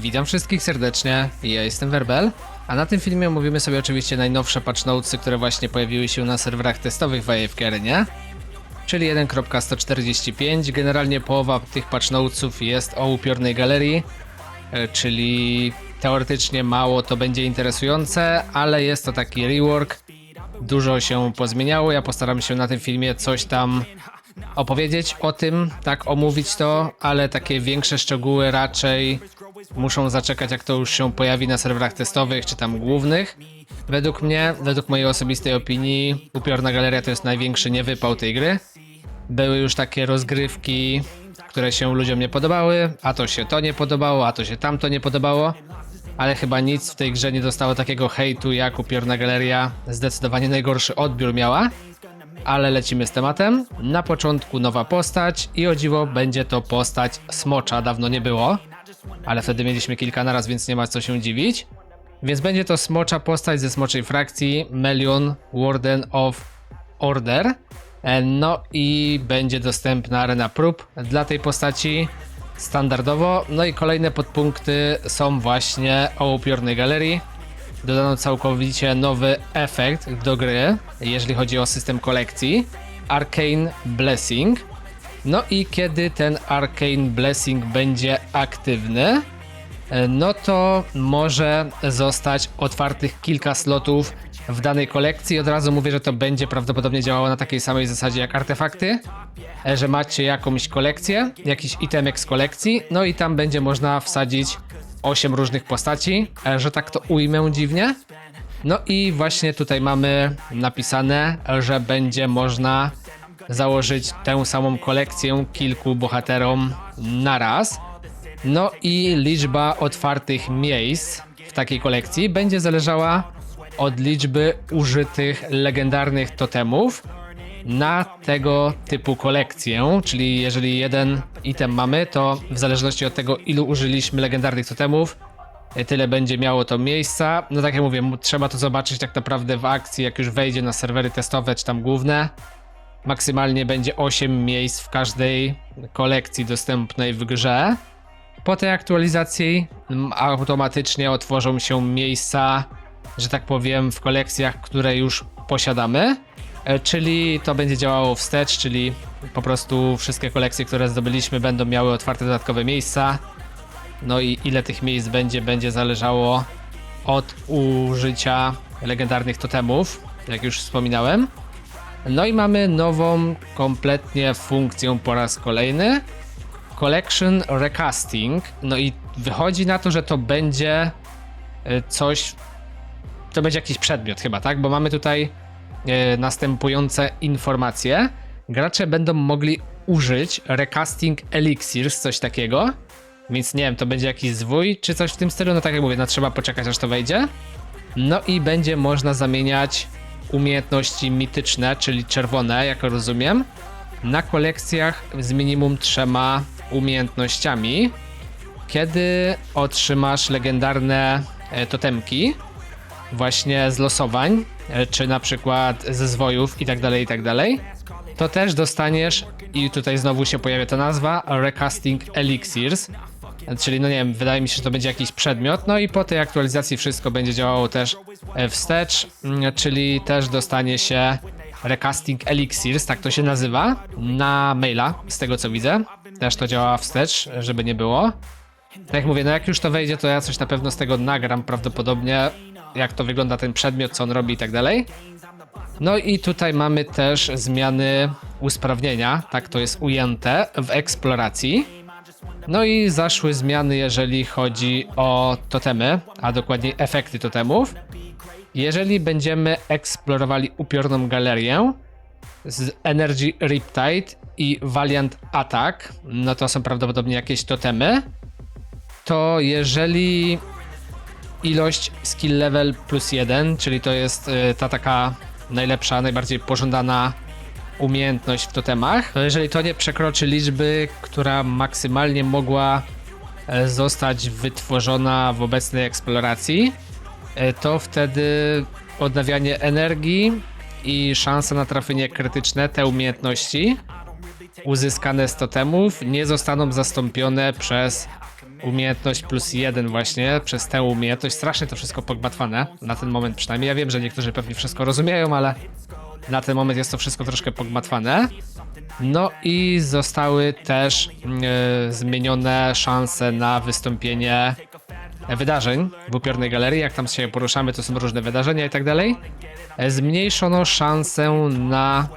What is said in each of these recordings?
Witam wszystkich serdecznie, ja jestem Werbel, a na tym filmie omówimy sobie oczywiście najnowsze patch które właśnie pojawiły się na serwerach testowych w AFK Arenie, czyli 1.145. Generalnie połowa tych patch notesów jest o upiornej galerii, e, czyli teoretycznie mało to będzie interesujące, ale jest to taki rework, dużo się pozmieniało, ja postaram się na tym filmie coś tam opowiedzieć o tym, tak omówić to, ale takie większe szczegóły raczej muszą zaczekać jak to już się pojawi na serwerach testowych czy tam głównych. Według mnie, według mojej osobistej opinii, upiorna galeria to jest największy niewypał tej gry. Były już takie rozgrywki, które się ludziom nie podobały, a to się to nie podobało, a to się tamto nie podobało. Ale chyba nic w tej grze nie dostało takiego hejtu jak upiorna galeria. Zdecydowanie najgorszy odbiór miała ale lecimy z tematem. Na początku nowa postać i o dziwo będzie to postać smocza, dawno nie było, ale wtedy mieliśmy kilka naraz, więc nie ma co się dziwić. Więc będzie to smocza postać ze smoczej frakcji Melion Warden of Order. E, No i będzie dostępna arena prób dla tej postaci standardowo. No i kolejne podpunkty są właśnie o upiornej galerii. Dodano całkowicie nowy efekt do gry, jeżeli chodzi o system kolekcji. Arcane Blessing. No i kiedy ten Arcane Blessing będzie aktywny, e, no to może zostać otwartych kilka slotów w danej kolekcji. Od razu mówię, że to będzie prawdopodobnie działało na takiej samej zasadzie jak artefakty, e, że macie jakąś kolekcję, jakiś itemek z kolekcji, no i tam będzie można wsadzić 8 różnych postaci, e, że tak to ujmę dziwnie. No i właśnie tutaj mamy napisane, że będzie można założyć tę samą kolekcję kilku bohaterom na raz. No i liczba otwartych miejsc w takiej kolekcji będzie zależała od liczby użytych legendarnych totemów na tego typu kolekcję, czyli jeżeli jeden item mamy, to w zależności od tego ilu użyliśmy legendarnych totemów, tyle będzie miało to miejsca. No tak jak mówię, trzeba to zobaczyć tak naprawdę w akcji, jak już wejdzie na serwery testowe czy tam główne. Maksymalnie będzie 8 miejsc w każdej kolekcji dostępnej w grze. Po tej aktualizacji mm, automatycznie otworzą się miejsca, że tak powiem, w kolekcjach, które już posiadamy. E, Czyli to będzie działało wstecz, czyli po prostu wszystkie kolekcje, które zdobyliśmy, będą miały otwarte dodatkowe miejsca. No i ile tych miejsc będzie, będzie zależało od użycia legendarnych totemów, jak już wspominałem. No i mamy nową kompletnie funkcję po raz kolejny. Collection Recasting. No i wychodzi na to, że to będzie e, coś. To będzie jakiś przedmiot chyba, tak? Bo mamy tutaj e, następujące informacje. Gracze będą mogli użyć Recasting Elixirs, coś takiego. Więc nie wiem, to będzie jakiś zwój czy coś w tym stylu. No tak jak mówię, no trzeba poczekać aż to wejdzie. No i będzie można zamieniać umiejętności mityczne, czyli czerwone, jak rozumiem, na kolekcjach z minimum trzema umiejętnościami. Kiedy otrzymasz legendarne e, totemki, właśnie z losowań, e, czy na przykład ze zwojów i tak dalej, i tak to też dostaniesz, i tutaj znowu się pojawia ta nazwa, Recasting Elixirs, czyli no nie wiem, wydaje mi się, że to będzie jakiś przedmiot, no i po tej aktualizacji wszystko będzie działało też wstecz, mm, czyli też dostanie się Recasting Elixirs, tak to się nazywa, na maila, z tego co widzę, też to działa wstecz, żeby nie było. Tak jak mówię, no jak już to wejdzie, to ja coś na pewno z tego nagram prawdopodobnie, jak to wygląda ten przedmiot, co on robi i tak dalej. No i tutaj mamy też zmiany usprawnienia, tak to jest ujęte w eksploracji. No i zaszły zmiany, jeżeli chodzi o totemy, a dokładniej efekty totemów. Jeżeli będziemy eksplorowali upiorną galerię z Energy Riptide i Valiant Attack, no to są prawdopodobnie jakieś totemy. To jeżeli ilość skill level plus 1, czyli to jest y, ta taka najlepsza, najbardziej pożądana umiejętność w totemach, to jeżeli to nie przekroczy liczby, która maksymalnie mogła e, zostać wytworzona w obecnej eksploracji, e, to wtedy odnawianie energii i szansa na trafienie krytyczne, te umiejętności uzyskane z totemów nie zostaną zastąpione przez umiejętność plus jeden właśnie przez tę umiejętność. Strasznie to wszystko pogmatwane, na ten moment przynajmniej. Ja wiem, że niektórzy pewnie wszystko rozumieją, ale na ten moment jest to wszystko troszkę pogmatwane. No i zostały też e, zmienione szanse na wystąpienie wydarzeń w upiornej galerii. Jak tam się poruszamy, to są różne wydarzenia i tak dalej. E, Zmniejszono szansę na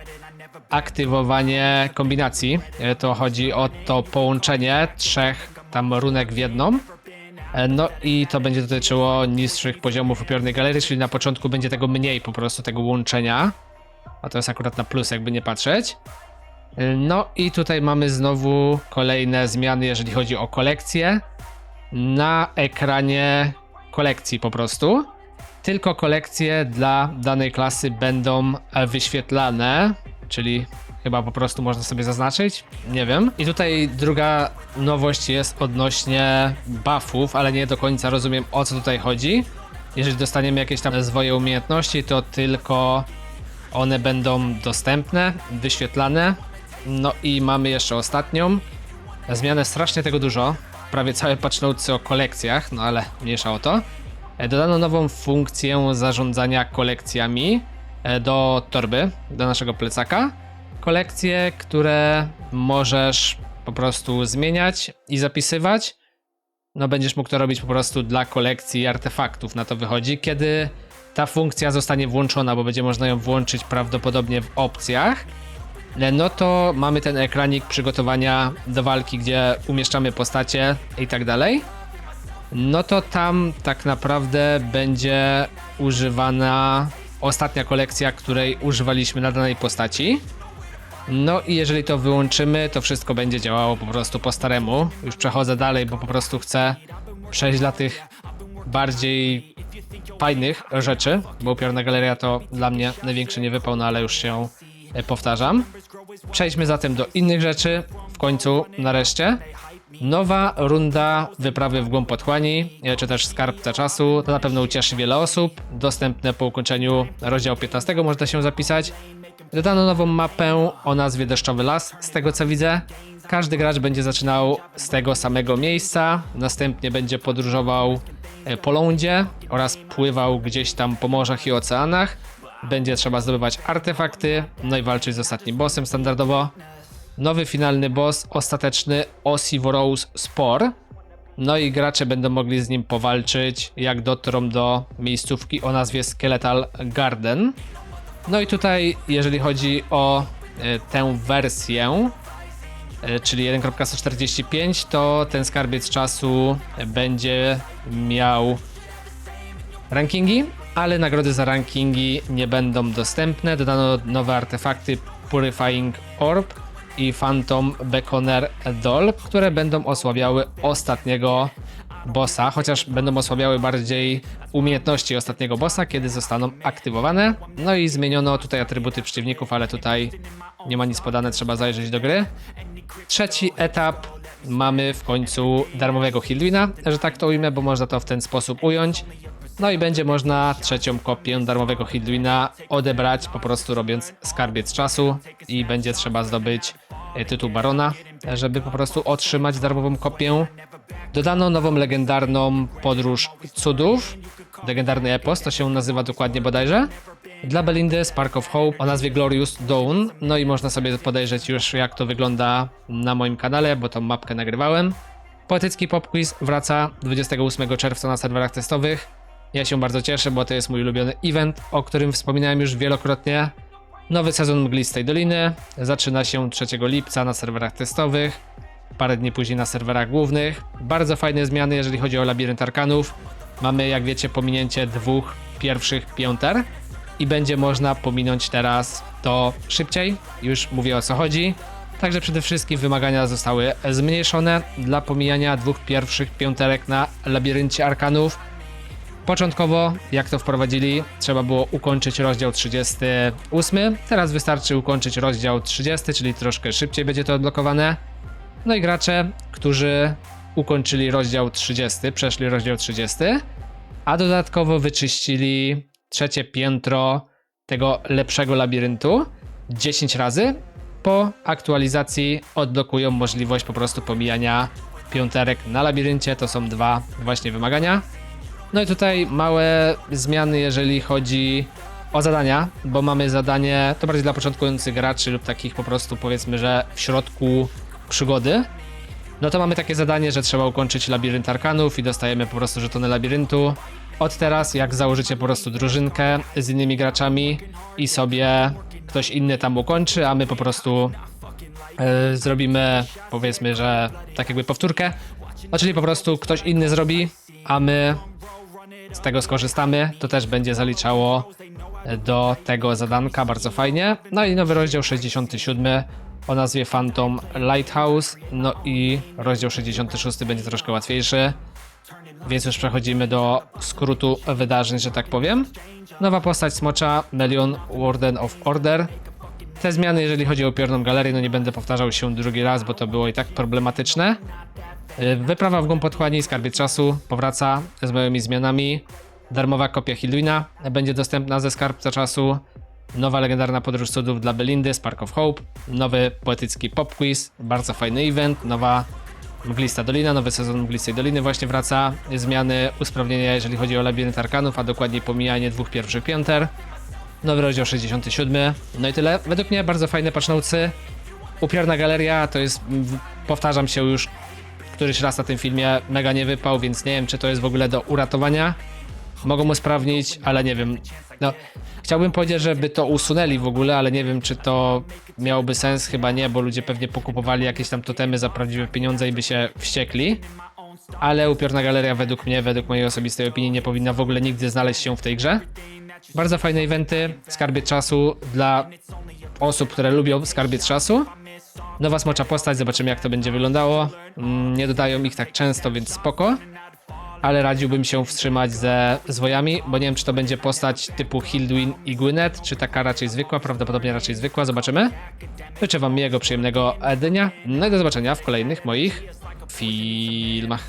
aktywowanie kombinacji. E, To chodzi o to połączenie trzech tam runek w jedną. No i to będzie dotyczyło niższych poziomów upiornej galerii, czyli na początku będzie tego mniej po prostu, tego łączenia. A to jest akurat na plus, jakby nie patrzeć. E, No i tutaj mamy znowu kolejne zmiany, jeżeli chodzi o kolekcję. Na ekranie kolekcji po prostu. Tylko kolekcje dla danej klasy będą e, wyświetlane, czyli chyba po prostu można sobie zaznaczyć, nie wiem. I tutaj druga nowość jest odnośnie buffów, ale nie do końca rozumiem o co tutaj chodzi. Jeżeli dostaniemy jakieś tam swoje umiejętności, to tylko one będą dostępne, wyświetlane. No i mamy jeszcze ostatnią. Zmianę strasznie tego dużo. Prawie całe patch notesy o kolekcjach, no ale mniejsza o to. E, Dodano nową funkcję zarządzania kolekcjami e, do torby, do naszego plecaka. Kolekcje, które możesz po prostu zmieniać i zapisywać. No będziesz mógł to robić po prostu dla kolekcji artefaktów, na to wychodzi. Kiedy ta funkcja zostanie włączona, bo będzie można ją włączyć prawdopodobnie w opcjach, E, no to mamy ten ekranik przygotowania do walki, gdzie umieszczamy postacie i tak dalej. No to tam tak naprawdę będzie używana ostatnia kolekcja, której używaliśmy na danej postaci. No i jeżeli to wyłączymy, to wszystko będzie działało po prostu po staremu. Już przechodzę dalej, bo po prostu chcę przejść dla tych bardziej fajnych rzeczy, bo upiorna galeria to dla mnie największy niewypał, no ale już się e, powtarzam. Przejdźmy zatem do innych rzeczy. W końcu, nareszcie. Nowa runda wyprawy w głąb otchłani, e, czy też skarbca czasu. To na pewno ucieszy wiele osób. Dostępne po ukończeniu rozdziału 15 można się zapisać. Dodano nową mapę o nazwie Deszczowy Las, z tego co widzę. Każdy gracz będzie zaczynał z tego samego miejsca, następnie będzie podróżował e, po lądzie oraz pływał gdzieś tam po morzach i oceanach. Będzie trzeba zdobywać artefakty, no i walczyć z ostatnim bossem standardowo. Nowy finalny boss, ostateczny Osivorous Spore. No i gracze będą mogli z nim powalczyć, jak dotrą do miejscówki o nazwie Skeletal Garden. No i tutaj, jeżeli chodzi o e, tę wersję, e, czyli 1.145, to ten skarbiec czasu będzie miał rankingi, ale nagrody za rankingi nie będą dostępne. Dodano nowe artefakty Purifying Orb i Phantom Beckoner Doll, które będą osłabiały ostatniego bossa, chociaż będą osłabiały bardziej umiejętności ostatniego bossa, kiedy zostaną aktywowane. No i zmieniono tutaj atrybuty przeciwników, ale tutaj nie ma nic podane, trzeba zajrzeć do gry. Trzeci etap mamy w końcu darmowego Hildwina, że tak to ujmę, bo można to w ten sposób ująć. No i będzie można trzecią kopię darmowego Hildwina odebrać po prostu robiąc skarbiec czasu i będzie trzeba zdobyć e, tytuł Barona, żeby po prostu otrzymać darmową kopię. Dodano nową legendarną podróż cudów, legendarny epos, to się nazywa dokładnie bodajże. Dla Belindy Spark of Hope o nazwie Glorious Dawn, no i można sobie podejrzeć już jak to wygląda na moim kanale, bo tą mapkę nagrywałem. Poetycki Pop Quiz wraca 28 czerwca na serwerach testowych. Ja się bardzo cieszę, bo to jest mój ulubiony event, o którym wspominałem już wielokrotnie. Nowy sezon Mglistej Doliny zaczyna się 3 lipca na serwerach testowych, parę dni później na serwerach głównych. Bardzo fajne zmiany, jeżeli chodzi o labirynt arkanów. Mamy, jak wiecie, pominięcie dwóch pierwszych piąter i będzie można pominąć teraz to szybciej. Już mówię o co chodzi. Także przede wszystkim wymagania zostały zmniejszone dla pomijania dwóch pierwszych piąterek na labiryncie arkanów. Początkowo, jak to wprowadzili, trzeba było ukończyć rozdział 38. Teraz wystarczy ukończyć rozdział 30, czyli troszkę szybciej będzie to odblokowane. No i gracze, którzy ukończyli rozdział 30, przeszli rozdział 30, a dodatkowo wyczyścili trzecie piętro tego lepszego labiryntu 10 razy, po aktualizacji odblokują możliwość po prostu pomijania piąterek na labiryncie, to są dwa właśnie wymagania. No i tutaj małe zmiany, jeżeli chodzi o zadania, bo mamy zadanie, to bardziej dla początkujących graczy lub takich po prostu powiedzmy, że w środku przygody. No to mamy takie zadanie, że trzeba ukończyć labirynt arkanów i dostajemy po prostu żetony labiryntu. Od teraz, jak założycie po prostu drużynkę z innymi graczami i sobie ktoś inny tam ukończy, a my po prostu e, zrobimy, powiedzmy, że tak jakby powtórkę. No, czyli po prostu ktoś inny zrobi, a my z tego skorzystamy, to też będzie zaliczało do tego zadanka bardzo fajnie. No i nowy rozdział 67 o nazwie Phantom Lighthouse. No i rozdział 66 będzie troszkę łatwiejszy. Więc już przechodzimy do skrótu wydarzeń, że tak powiem. Nowa postać smocza, Melion Warden of Order. Te zmiany, jeżeli chodzi o upiorną galerię, no nie będę powtarzał się drugi raz, bo to było i tak problematyczne. Y, Wyprawa w głąb otchłani skarbiec czasu powraca z małymi zmianami. Darmowa kopia Hilduina będzie dostępna ze skarbca czasu. Nowa legendarna podróż cudów dla Belindy, Spark of Hope. Nowy poetycki pop quiz, bardzo fajny event. Nowa Mglista Dolina, nowy sezon Mglistej Doliny właśnie wraca. Zmiany, usprawnienia jeżeli chodzi o labirynt arkanów, a dokładniej pomijanie dwóch pierwszych pięter. Nowy rozdział 67. No i tyle. Według mnie bardzo fajne patchnotesy. Upiorna galeria to jest, powtarzam się już któryś raz na tym filmie, mega nie wypał, więc nie wiem czy to jest w ogóle do uratowania. Mogą usprawnić, ale nie wiem. No, chciałbym powiedzieć, żeby to usunęli w ogóle, ale nie wiem czy to miałoby sens, chyba nie, bo ludzie pewnie pokupowali jakieś tam totemy za prawdziwe pieniądze i by się wściekli. Ale upiorna galeria według mnie, według mojej osobistej opinii nie powinna w ogóle nigdy znaleźć się w tej grze. Bardzo fajne eventy, skarbiec czasu dla osób, które lubią skarbiec czasu. Nowa smocza postać, zobaczymy jak to będzie wyglądało. Mm, Nie dodają ich tak często, więc spoko. Ale radziłbym się wstrzymać ze zwojami, bo nie wiem czy to będzie postać typu Hilduin i Gwyneth, czy taka raczej zwykła, prawdopodobnie raczej zwykła, zobaczymy. Życzę wam miłego, przyjemnego dnia, no i do zobaczenia w kolejnych moich filmach.